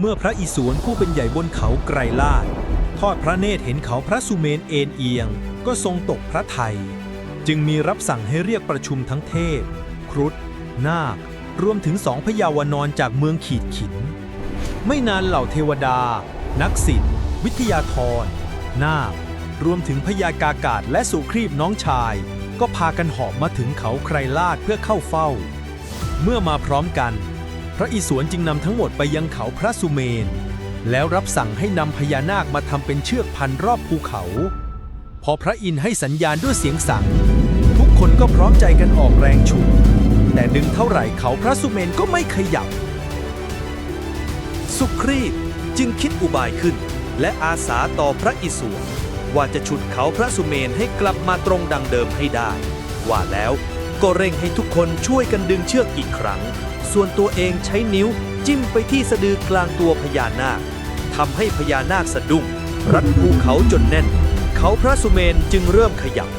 เมื่อพระอิศวรผู้เป็นใหญ่บนเขาไกรลาดทอดพระเนตรเห็นเขาพระสุเมนเอ็นเอียง ก็ทรงตกพระทัยจึงมีรับสั่งให้เรียกประชุมทั้งเทพ ครุฑนาค รวมถึงสองพยาวานอนจากเมืองขีดขิน ไม่นานเหล่าเทวดา นักศิษย์วิทยาธรนาค รวมถึงพญากากาศและสุครีบน้องชาย ก็พากันหอบมาถึงเขาไครลาดเพื่อเข้าเฝ้า เมื่อมาพร้อมกัน พระอิศวรจึงนำทั้งหมดไปยังเขาพระสุเมน แล้วรับสั่งให้นำพญานาคมาทำเป็นเชือกพันรอบภูเขา พอพระอินทร์ให้สัญญาณด้วยเสียงสั่ง ทุกคนก็พร้อมใจกันออกแรงฉุดแต่ดึงเท่าไหร่เขาพระสุเมนก็ไม่ขยับ สุครีตจึงคิดอุบายขึ้น และอาสาต่อพระอิศวรว่าจะฉุดเขาพระสุเมนให้กลับมาตรงดังเดิมให้ได้ ว่าแล้วก็เร่งให้ทุกคนช่วยกันดึงเชือกอีกครั้ง ส่วนตัวเองใช้นิ้วจิ้มไปที่สะดือกลางตัวพญานาคทำให้พญานาคสะดุ้ง รัดภูเขาจนแน่น เขาพระสุเมนจึงเริ่มขยับ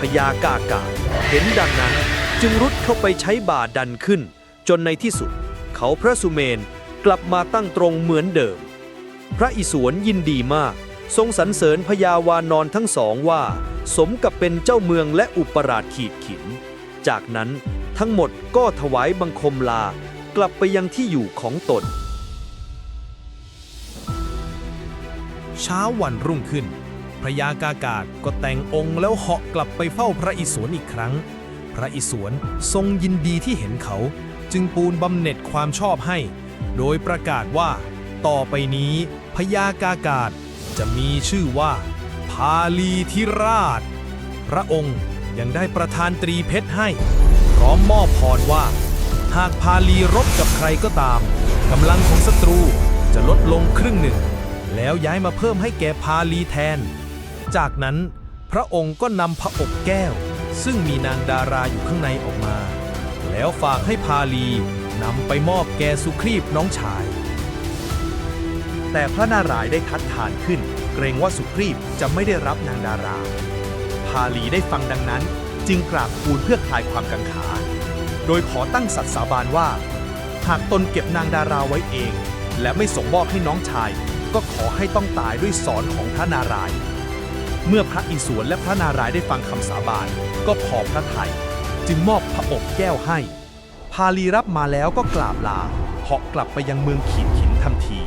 พญากากาเห็นดังนั้นจึงรุดเข้าไปใช้บ่าดันขึ้น จนในที่สุด เขาพระสุเมนกลับมาตั้งตรงเหมือนเดิม พระอิศวรยินดีมาก ทรงสรรเสริญพญาวานอนทั้งสองว่า สมกับเป็นเจ้าเมืองและอุปราชขีดขิน จากนั้นทั้งหมดก็ถวายบังคมลา กลับไปยังที่อยู่ของตน เช้าวันรุ่งขึ้น พระยากากาศก็แต่งองค์แล้วเหาะกลับไปเฝ้าพระอิศวรอีกครั้ง พระอิศวรทรงยินดีที่เห็นเขา จึงปูนบำเหน็จความชอบให้ โดยประกาศว่า ต่อไปนี้พญากากาศจะมีชื่อว่า พาลีธิราช พระองค์ยังได้ประทานตรีเพชรให้ พร้อมมอบพรว่า หากพาลีรบกับใครก็ตามกำลังของศัตรูจะลดลงครึ่งหนึ่ง แล้วย้ายมาเพิ่มให้แก่พาลีแทน จากนั้นพระองค์ก็นำพระอบแก้ว ซึ่งมีนางดาราอยู่ข้างในออกมา แล้วฝากให้พาลีนำไปมอบแก่สุครีบน้องชาย แต่พระนารายได้ทัดทานขึ้น เกรงว่าสุครีบจะไม่ได้รับนางดารา พาลีได้ฟังดังนั้น จึงกราบทูลเพื่อคลายความกังขา โดยขอตั้งสัตย์สาบานว่า หากตนเก็บนางดาราไว้เอง และไม่ส่งมอบให้น้องชาย ก็ขอให้ต้องตายด้วยสอนของพระนารายณ์เมื่อพระอิศวรและพระนารายณ์ได้ฟังคำสาบาน ก็พอพระทัยจึงมอบพระอบแก้วให้ พาลีรับมาแล้วก็กราบลาเหาะกลับไปยังเมืองขีดขินทันที